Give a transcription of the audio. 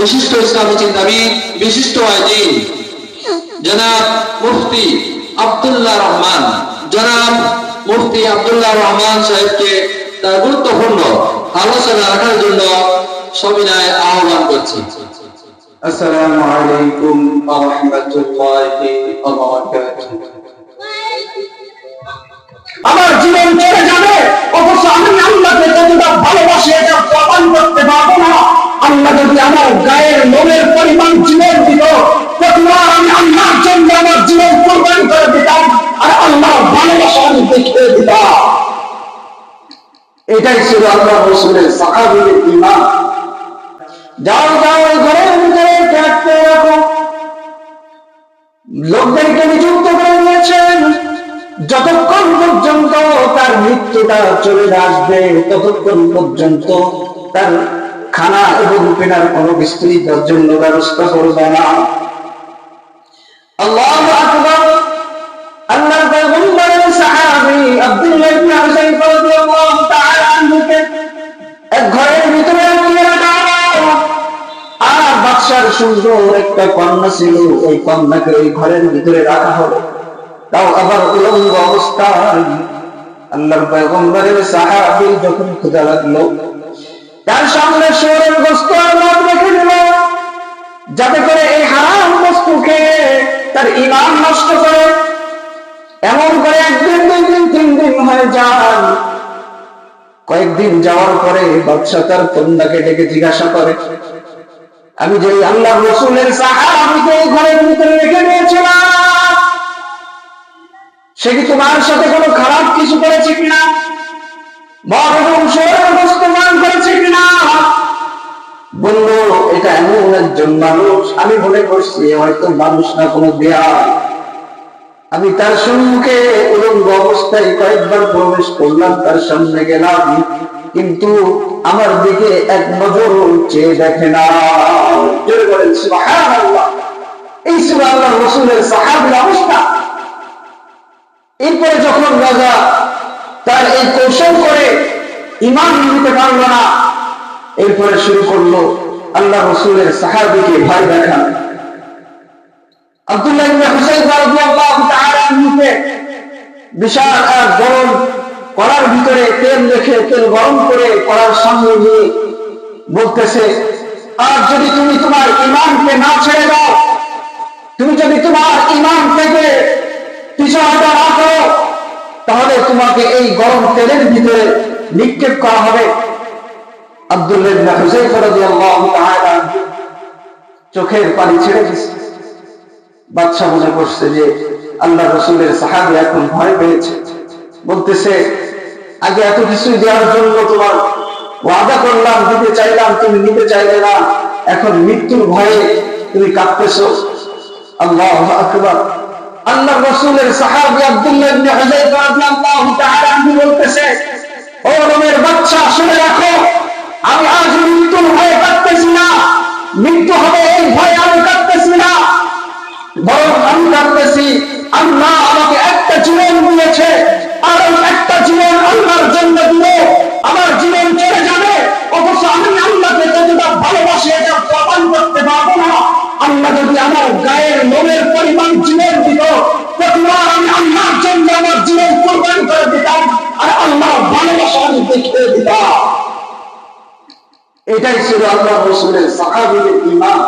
বিশিষ্ট ইসলামী চিন্তাবিদ বিশিষ্ট আইজিন জনাব মুফতি আবদুল্লাহ রহমান। জনাব মুফতি আবদুল্লাহ রহমান সাহেবকে তার গুরুত্বপূর্ণ আলোচনা রাখার জন্য সবিনয় আহ্বান করছি। আসসালামু আলাইকুম ওয়া রাহমাতুল্লাহি ওয়া আমার জীবন চলে যাবে অবশ্য আমি আল্লাহকে যতটা ভালোবাসি এটা প্রমাণ করতে পারব। আল্লাহ যদি আমার গায়ের লোমের পরিমাণ জীবন দিত, প্রতিবার আমি আল্লাহর জন্য আমার জীবন কোরবানি করে দিতাম, আর আল্লাহ ভালোবাসা আমি দেখিয়ে দিতাম। এটাই ছিল আল্লাহ রসুলের সাহাবির ইমান যাও যাও ওই ঘরের ভিতরে থাকতে রাখো। লোকদেরকে নিযুক্ত করে দিয়েছেন। যতক্ষণ পর্যন্ত তার মৃত্যুটা চলে আসবে, ততক্ষণ পর্যন্ত তার খানা এবং পেনার কোনো বিস্তৃতির জন্য ব্যবস্থা করবে না। আল্লাহ আল্লাহ পয়গম্বরের সাহাবী আব্দুল্লাহ ইবনে হুসাইন রাদিয়াল্লাহু তাআলা আনহুকে এক ঘরের ভিতরে রাখা আর বাদশার সুন্দর একটা কন্যা ছিল ওই কন্যাকে ওই ঘরের ভিতরে রাখা হলো তাও আবার উলঙ্গ অবস্থায় আল্লাহর পয়গম্বরের সাহাবী যখন খোঁজা লাগল তার সামনে শোরের বস্তু আল্লাহ রেখে দিল। যাতে করে এই হারাম বস্তু খেয়ে তার ইমান নষ্ট করে। এমন করে একদিন, দুই দিন, তিন দিন হয়ে যান কয়েকদিন যাওয়ার পরে বাদশাহ তার কন্যাকে ডেকে জিজ্ঞাসা করে, আমি যে আল্লাহ রসুলের সাহাবিকে এই ঘরের ভিতরে রেখে দিয়েছিলাম, সে কি তোমার সাথে কোনো খারাপ একজন মানুষ, আমি মনে করছি হয়তো মানুষ না, কোনো দেয়া আমি তার সম্মুখে উলঙ্গ অবস্থায় কয়েকবার প্রবেশ করলাম, তার সামনে গেলাম। কিন্তু আমার দিকে এক নজর চেয়ে দেখে না। এই আল্লাহ রসুলের সাহাবীর অবস্থা। এরপরে যখন রাজা তার এই কৌশল করে ইমান নিতে পারল না, এরপরে শুরু করল আল্লাহ রসুলের সাহাবিকে ভয় দেখান। আব্দুল্লাহ ইবনে বিশাল এক গরম কড়ার ভিতরে তেল রেখে তেল গরম করে কড়ার সামনে নিয়ে বলতেছে, আর যদি তুমি তোমার ইমানকে না ছেড়ে দাও, তুমি যদি তোমার ইমান থেকে পিছাটা না করো, তাহলে তোমাকে এই গরম তেলের ভিতরে নিক্ষেপ করা হবে। আব্দুল্লাহ চোখের পানি ছেড়ে বাদশাহ মনে করছে যে আল্লাহ রসুলের সাহাবি এখন ভয় পেয়েছে। বলতেছে, আগে এত দেওয়ার জন্য তোমার ওয়াদা করলাম, দিতে চাইলাম, তুমি নিতে চাইলে না। এখন মৃত্যুর ভয়ে তুমি কাঁপতেছো আল্লাহ আল্লাহ রসুলের সাহাবি আব্দুল্লাহ বলতেছে, ও রোমের বাচ্চা শুনে রাখো বরং আমি আল্লাহ আমাকে একটা জীবন আমার জীবন চলে গায়ের লোমের পরিমাণ জীবন দিত, প্রতিবার আমি আল্লাহর জন্য আমার জীবন আর আল্লাহ ভালোবাসা আমি দেখিয়ে দিতাম। এটাই ছিল আল্লাহ রসুলের সাহাবিদের ইমান